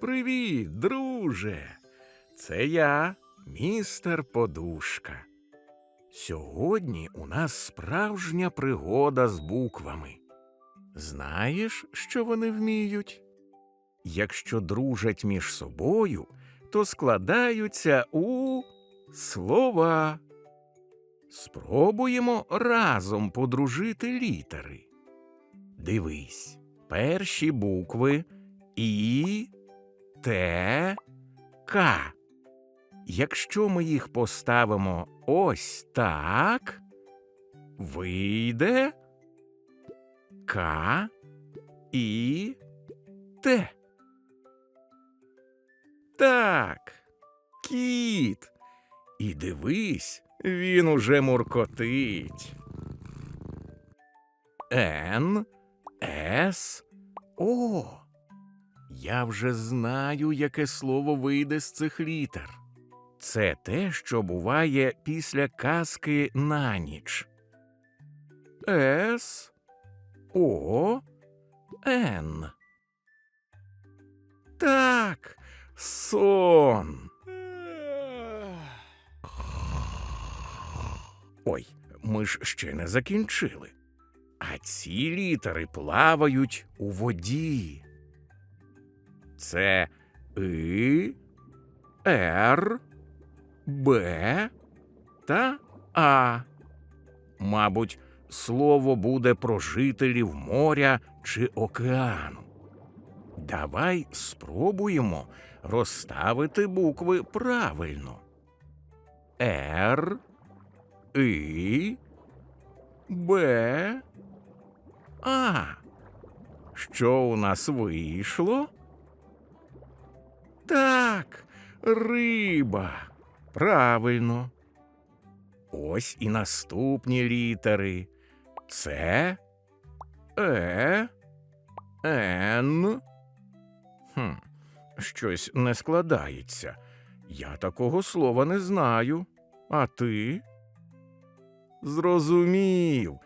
Привіт, друже. Це я, містер Подушка. Сьогодні у нас справжня пригода з буквами. Знаєш, що вони вміють? Якщо дружать між собою, то складаються у слова. Спробуємо разом подружити літери. Дивись, перші букви І, Т, К. Якщо ми їх поставимо ось так, вийде К і Т. Так, кіт. І дивись, він уже муркотить. Н, С, О. Я вже знаю, яке слово вийде з цих літер. Це те, що буває після казки на ніч. С, О, Н. Так, сон. Ой, ми ж ще не закінчили. А ці літери плавають у воді. Це И, Р, Б та А. Мабуть, слово буде про жителів моря чи океану. Давай спробуємо розставити букви правильно. Р, І, Б, А. Що у нас вийшло? Так, риба. Правильно. Ось і наступні літери. Це Е, Н. Хм, щось не складається. Я такого слова не знаю. А ти? Зрозумів.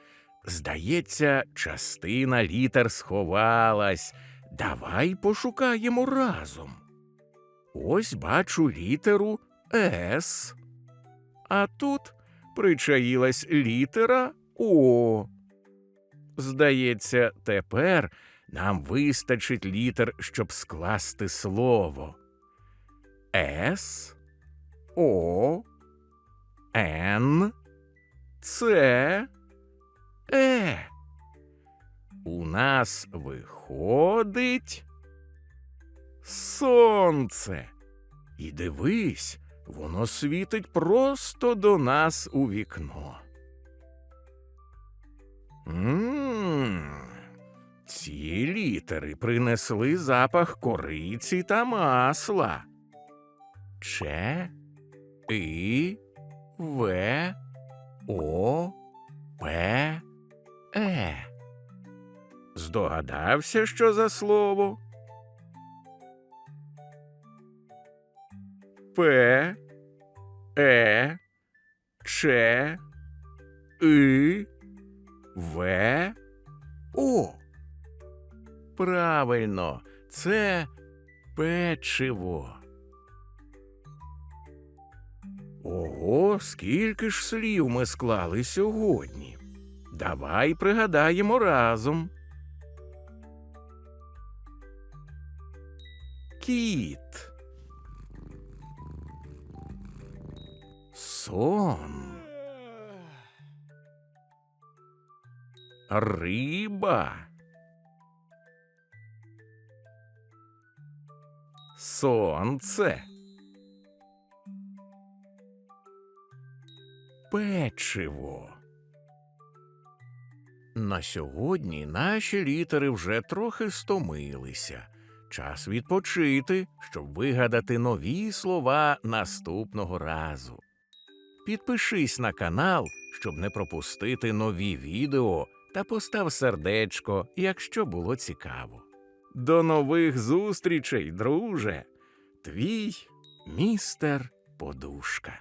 Здається, частина літер сховалась. Давай пошукаємо разом. Ось бачу літеру С. А тут причаїлась літера О. Здається, тепер нам вистачить літер, щоб скласти слово. С, О, Н, С, Е. У нас виходить сонце. І дивись, воно світить просто до нас у вікно. Мм, ці літери принесли запах кориці та масла. Ч, І, В, О, П, Е. Здогадався, що за слово? П, Е, Ч, И, В, О. Правильно, це печиво. Ого, скільки ж слів ми склали сьогодні. Давай пригадаємо разом. Кіт. Сон. Риба. Сонце. Печиво. На сьогодні наші літери вже трохи стомилися. Час відпочити, щоб вигадати нові слова наступного разу. Підпишись на канал, щоб не пропустити нові відео, та постав сердечко, якщо було цікаво. До нових зустрічей, друже! Твій містер Подушка.